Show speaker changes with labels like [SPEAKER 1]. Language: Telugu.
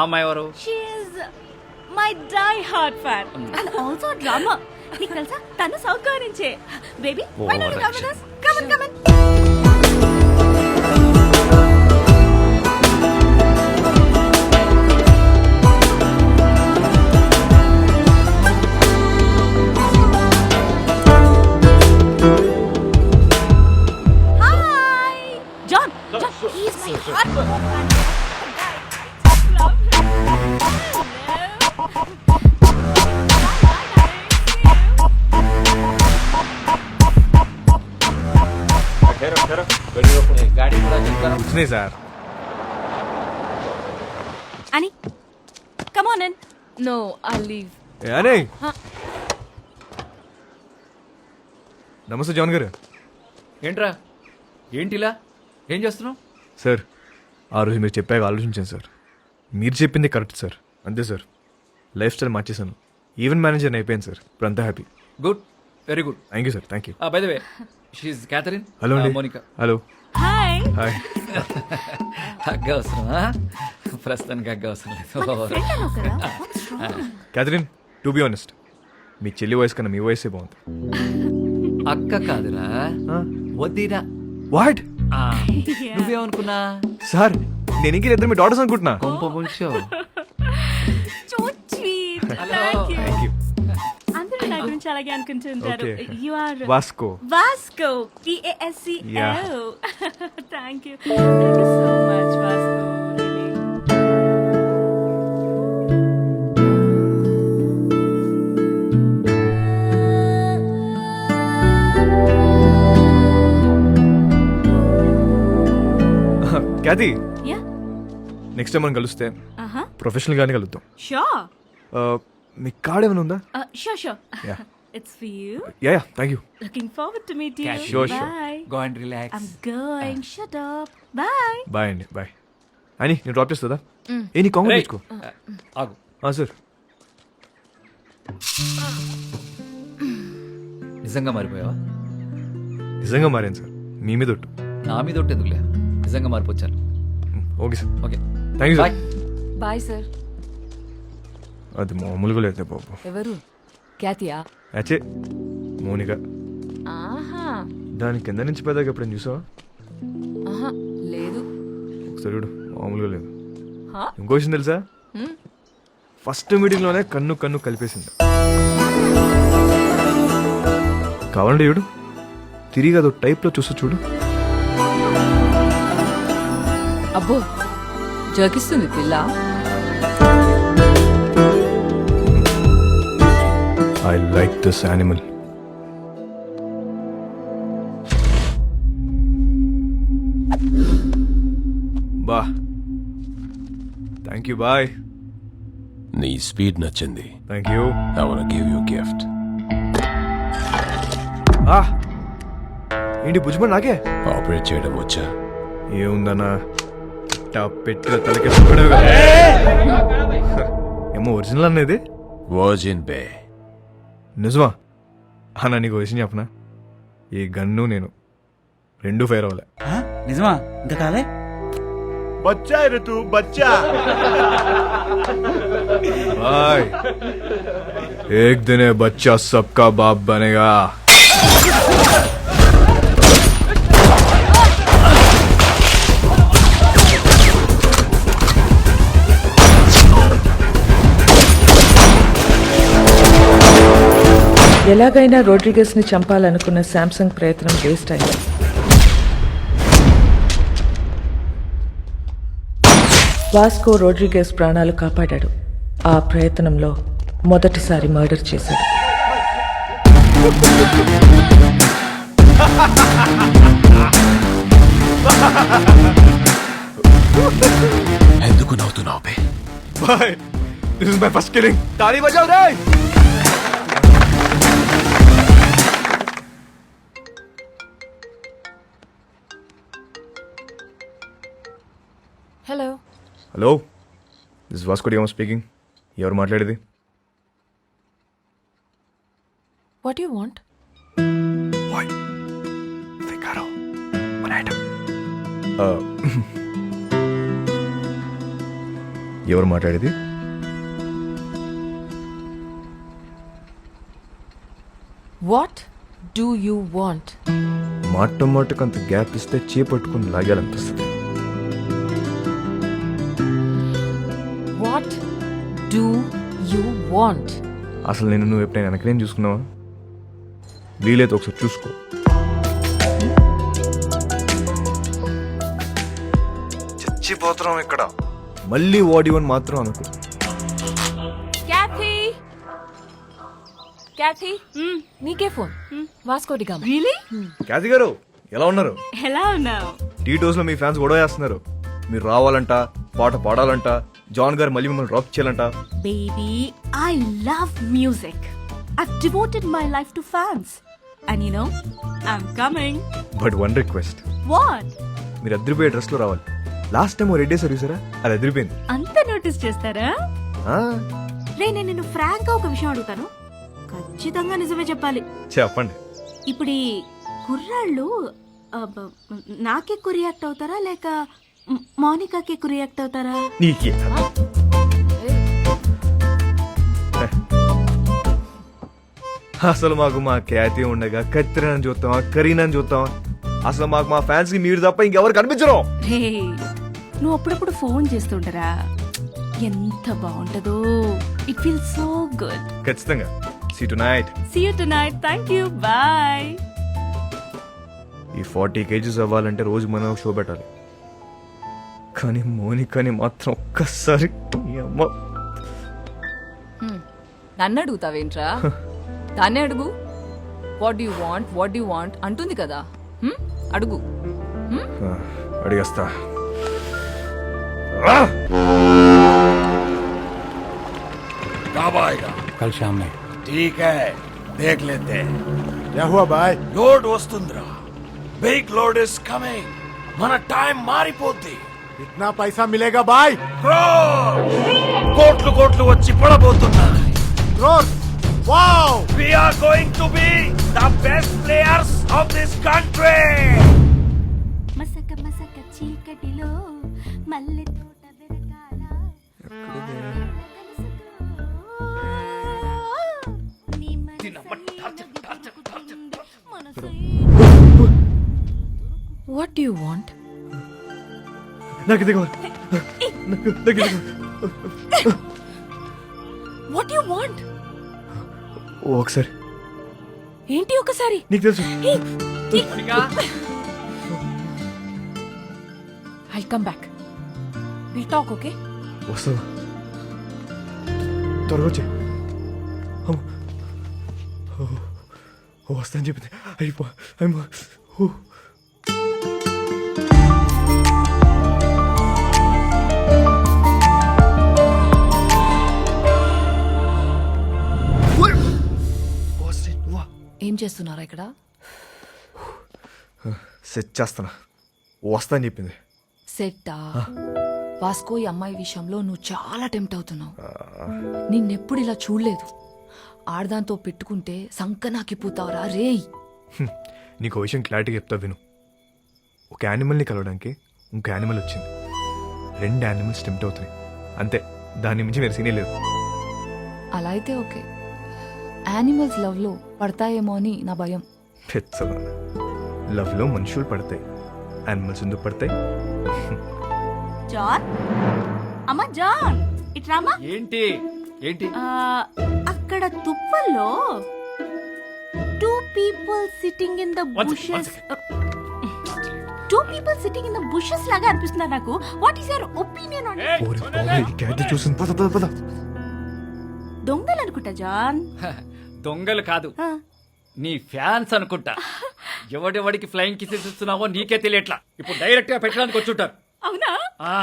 [SPEAKER 1] ఆ అమ్మాయి ఎవరు?
[SPEAKER 2] My die hard fan and also drama నీకు తెలుసా? తను సౌత్ కొరియా నుంచే. బేబీ వై కమ్ కమ్
[SPEAKER 1] గాడి కూడా చెప్తాను
[SPEAKER 3] వచ్చినాయి సార్.
[SPEAKER 2] అని come on in no I leave
[SPEAKER 3] a, అనే. నమస్తే జాన్ గారు.
[SPEAKER 1] ఏంట్రా? ఏంటిలా? ఏం చేస్తున్నావు?
[SPEAKER 3] సార్ ఆ రోజు మీరు చెప్పాక ఆలోచించాను సార్. మీరు చెప్పింది కరెక్ట్ సార్. అంతే సార్. లైఫ్ స్టైల్ మార్చేశాను. ఈవెంట్ మేనేజర్ అయిపోయాను సార్. ఇప్పుడు అంతా happy.
[SPEAKER 1] Good. Very good.
[SPEAKER 3] Thank you sir. Thank you
[SPEAKER 1] by the way she Catherine
[SPEAKER 3] hello అండి.
[SPEAKER 1] మోనికా.
[SPEAKER 3] హలో.
[SPEAKER 2] హాయ్
[SPEAKER 3] హాయ్
[SPEAKER 1] హగ్గ అవసరమా ప్రస్తుతానికి హగ్గ అవసరం లేదు.
[SPEAKER 3] క్యాథరిన్ టు బి ఆనెస్ట్ మీ చెల్లి వయసు కన్నా మీ వయసే బాగుంది.
[SPEAKER 1] అక్క కాదురా. వద్దిరా
[SPEAKER 3] వాట్
[SPEAKER 1] నువ్వేమనుకున్నా?
[SPEAKER 3] సార్ నేను ఇంకే ఇద్దరు మీ డాటర్స్ అనుకుంటున్నా.
[SPEAKER 1] కొంప
[SPEAKER 2] గురించి అలాగే అనుకుంటుంటారు.
[SPEAKER 3] Okay.
[SPEAKER 2] You are
[SPEAKER 3] Vasco
[SPEAKER 2] Vasco T A S C
[SPEAKER 3] Yeah.
[SPEAKER 2] Thank you thank you so much Vasco really
[SPEAKER 3] Cathy
[SPEAKER 2] yeah
[SPEAKER 3] next time మనం కలిస్తే
[SPEAKER 2] ఆహా
[SPEAKER 3] ప్రొఫెషనల్ గానే కలుద్దాం.
[SPEAKER 2] షూర్
[SPEAKER 3] Uh, మీ కార్డ్ ఏమైనా ఉందా?
[SPEAKER 2] Sure
[SPEAKER 3] Yeah.
[SPEAKER 2] It's for you
[SPEAKER 3] yeah yeah thank you
[SPEAKER 2] looking forward to meet you
[SPEAKER 3] Sure, sure.
[SPEAKER 2] Bye
[SPEAKER 1] go and relax
[SPEAKER 2] I'm going. Shut up. Bye.
[SPEAKER 3] Bye అండి బాయ్ అని నేను డ్రాప్ చేస్తుందా? ఏ నీ కాంగ్రెస్ తెచ్చుకో.
[SPEAKER 1] ఆగు.
[SPEAKER 3] సార్.
[SPEAKER 1] నిజంగా మారిపోయావా?
[SPEAKER 3] నిజంగా మారాను సార్. మీ మీద ఒట్టు.
[SPEAKER 1] నా మీద ఒకటి ఎందుకులే? నిజంగా మారిపోచ్చాను.
[SPEAKER 3] Okay sir.
[SPEAKER 1] Okay
[SPEAKER 3] thank you
[SPEAKER 1] bye
[SPEAKER 3] sir
[SPEAKER 4] bye sir
[SPEAKER 3] అది మామూలుగా లేదు బాబు.
[SPEAKER 4] ఎవరు? ఖ్యాతియా?
[SPEAKER 3] అచ్చే మోనిక.
[SPEAKER 4] ఆహా.
[SPEAKER 3] దాని కింద నుంచి పెద్దగా ఎప్పుడైనా చూసావా?
[SPEAKER 4] ఆహా లేదు.
[SPEAKER 3] ఒకసారి చూడు మామూలుగా లేదు.
[SPEAKER 4] హా?
[SPEAKER 3] ఇంకో విషయం తెలుసా?
[SPEAKER 4] హ్మ్.
[SPEAKER 3] ఫస్ట్ మీటింగ్లోనే కన్ను కన్ను కలిపేసింది. కావాలంటే చూడు. తిరిగి అదో టైప్లో చూస్తూ చూడు.
[SPEAKER 4] అబ్బో జోకిస్తుంది పిల్ల.
[SPEAKER 3] ఐ లైక్ దిస్ యానిమల్ బా. థ్యాంక్ యూ బాయ్
[SPEAKER 5] నీ స్పీడ్ నచ్చింది.
[SPEAKER 3] Thank you
[SPEAKER 5] I want give you gift
[SPEAKER 3] ఆ. ఏంటి భుజ్మన్ నాకే?
[SPEAKER 5] ఆపరేట్ చేయడం వచ్చా?
[SPEAKER 3] ఏముందన్నా? ఇట్టా పెట్టిన తలకి ఏమో ఒరిజినల్ అనేది
[SPEAKER 5] వర్జిన్ బే
[SPEAKER 3] నిజమా? అన్న నీకు విషయం చెప్పనా? ఈ గన్ను నేను రెండు ఫైర్ అవ్వలే.
[SPEAKER 6] నిజమా? ఇంత కాలే?
[SPEAKER 7] బచ్చా ఋతు
[SPEAKER 3] బచ్చా బాయ్. ఏక్ దినే బచ్చా సబ్కా బాప్ బనేగా.
[SPEAKER 8] ఎలాగైనా రోడ్రిగస్ని చంపాలనుకున్న శాంసంగ్ ప్రయత్నం వేస్ట్ అయింది. వాస్కో రోడ్రిగస్ ప్రాణాలు కాపాడాడు. ఆ ప్రయత్నంలో మొదటిసారి మర్డర్ చేశాడు.
[SPEAKER 5] ఎందుకు నవ్వుతున్నావు బే?
[SPEAKER 3] Bye this is my first killing తాళి బజావ్ రే
[SPEAKER 4] hello
[SPEAKER 3] hello this Vasco Diamo speaking ఎవరు మాట్లాడేది? What you want. ఎవరు మాట్లాడేది?
[SPEAKER 4] వాట్ డూ యూ వాంట్
[SPEAKER 3] మాట మాటకు అంత గ్యాప్ ఇస్తే చేపట్టుకుని లాగాలనిపిస్తుంది.
[SPEAKER 4] వాంట్
[SPEAKER 3] అసలు నేను నువ్వు ఎప్పుడైనా వెనకనేం చూసుకున్నావా? వీలైతే ఒకసారి చూసుకో. చచ్చిపోతున్నాం ఇక్కడ. మళ్ళీ ఓడివని మాత్రం అనుకో.
[SPEAKER 4] క్యాథీ! క్యాథీ నీకే ఫోన్. వాస్కోటి
[SPEAKER 2] రియలీ
[SPEAKER 3] క్యాతి గారు ఎలా ఉన్నారు?
[SPEAKER 2] ఎలా ఉన్నావు?
[SPEAKER 3] టీ లో మీ ఫ్యాన్స్ గొడవ చేస్తున్నారు మీరు రావాలంట పాట పాడాలంట జాన్ గారు మళ్ళీ మిమ్మల్ని డ్రాప్ చేయాలంట.
[SPEAKER 2] Baby, I love music. I've devoted my life to fans. And you know, I'm coming.
[SPEAKER 3] But one request
[SPEAKER 2] What?
[SPEAKER 3] మీరు అద్దరిపోయే డ్రెస్లో రావాలి. లాస్ట్ టైం రెడ్ సార్ చూసారా? అది అదిరిపోయింది.
[SPEAKER 2] అంత నోటీస్ చేస్తారా?
[SPEAKER 3] ఆ,
[SPEAKER 2] రే నేను నిన్ను ఫ్రాంక్గా ఒక విషయం అడుగుతాను. ఖచ్చితంగా నిజమే చెప్పాలి.
[SPEAKER 3] చెప్పండి.
[SPEAKER 2] ఇప్పుడు ఈ కుర్రాళ్ళు ఆ, బ- నాకే ఎక్కువ రియాక్ట్ అవుతారా లేక మ్- మౌనికాకి ఎక్కువ రియాక్ట్ అవుతారా?
[SPEAKER 3] నీకే. అసలు మాకు మా ఖ్యాతి ఉండగా కత్తిరని చూస్తామా కరీనని చూస్తామా అసలు మాకు మా ఫ్యాన్స్కి మీరు తప్ప ఇంకెవరు కనిపించరు.
[SPEAKER 2] నువ్వు అప్పుడప్పుడు ఫోన్ చేస్తుంటారా? ఎంత బాగుంటుందో. ఇట్ ఫీల్ సో గుడ్
[SPEAKER 3] ఖచ్చితంగా. See tonight
[SPEAKER 2] see you tonight thank you bye
[SPEAKER 3] ఈ ఫార్టీ కేజీస్ అవ్వాలంటే రోజు మనం షో పెట్టాలి. కానీ మోనికాని మాత్రం ఒక్కసారి ఈ అమ్మ
[SPEAKER 4] నన్ను అడుగుతావేంట్రా దాన్నే అడుగు what you want what you want అంటుంది కదా హ్మ్? అడుగు హ్మ్?
[SPEAKER 3] ఆ, అడిగేస్తా
[SPEAKER 5] कब आएगा
[SPEAKER 6] కల్ షామ్ మే
[SPEAKER 5] ठीक है देख लेते हैं
[SPEAKER 7] क्या हुआ भाई
[SPEAKER 5] లోడ్ వస్తుందిరా బిగ్ లోడ్ ఇస్ కమింగ్ మన టైం మారిపోద్ది
[SPEAKER 7] ఇట్నా పైసా మిలేగా బాయ్?
[SPEAKER 5] కోట్లు కోట్లు వచ్చి పడబోతున్నాయి.
[SPEAKER 7] Crores wow!
[SPEAKER 5] We are going to be the best players of this country
[SPEAKER 2] మసక మసక చీకటిలో మల్లె తోట వెరకాల
[SPEAKER 4] వాట్ యు వాంట్
[SPEAKER 3] నాకు ఇది కావాలి నాకు నాకు ఇది.
[SPEAKER 4] వాట్ యు వాంట్
[SPEAKER 3] ఓ, ఒకసారి.
[SPEAKER 4] ఏంటి ఒకసారి?
[SPEAKER 3] నీకు తెలుసు.
[SPEAKER 4] I come back will talk okay
[SPEAKER 3] వస్తావా త్వరగా వచ్చే. వస్తాను చెప్పింది. అయిపో అయిపో
[SPEAKER 4] చేస్తున్నారా ఇక్కడ?
[SPEAKER 3] సెట్ చేస్తానా వస్తాను చెప్పింది.
[SPEAKER 4] సెట్టా? వాస్కో ఈ అమ్మాయి విషయంలో నువ్వు చాలా టెంప్ట్ అవుతున్నావు. నిన్నెప్పుడు ఇలా చూడలేదు. ఆడదాంతో పెట్టుకుంటే సంకనాకిపోతావురా రేయ్.
[SPEAKER 3] హ్మ్. నీకు విషయం క్లారిటీగా చెప్తా విను. ఒక యానిమల్ని కలవడానికి ఇంకో యానిమల్ వచ్చింది. రెండు యానిమల్స్ టెంప్ట్ అవుతున్నాయి. అంతే. దాని మించి వేరే సీనే లేదు.
[SPEAKER 4] అలా అయితే ఓకే. యానిమల్స్ లవ్లో పడతాయేమో అని నా భయం.
[SPEAKER 3] పెచ్చదా లవ్లో మనుషులు పడతాయి. యానిమల్స్ ఎందుకు పడతాయి?
[SPEAKER 2] జాన్? అమ్మా జాన్! ఇట్రామా
[SPEAKER 1] ఏంటి? ఏంటి?
[SPEAKER 2] ఆ, అక్కడ తుప్పల్లో two people
[SPEAKER 1] sitting in the
[SPEAKER 2] bushes two people sitting in the bushes లాగా అనిపిస్తున్నారు నాకు. What is your opinion on
[SPEAKER 3] ఓరి బాబోయ్, ఈ క్యాట్ చూసింది. పద పద పద.
[SPEAKER 2] దొంగలు అనుకుంటా జాన్
[SPEAKER 1] దొంగలు కాదు. నీ ఫ్యాన్స్ అనుకుంటా. ఎవడెవడికి ఫ్లయింగ్ కిసెస్ ఇస్తున్నావో నీకే తెలియట్లా. ఇప్పుడు డైరెక్ట్గా పెట్టడానికి వచ్చుంటారు
[SPEAKER 2] అవునా?
[SPEAKER 1] ఆ,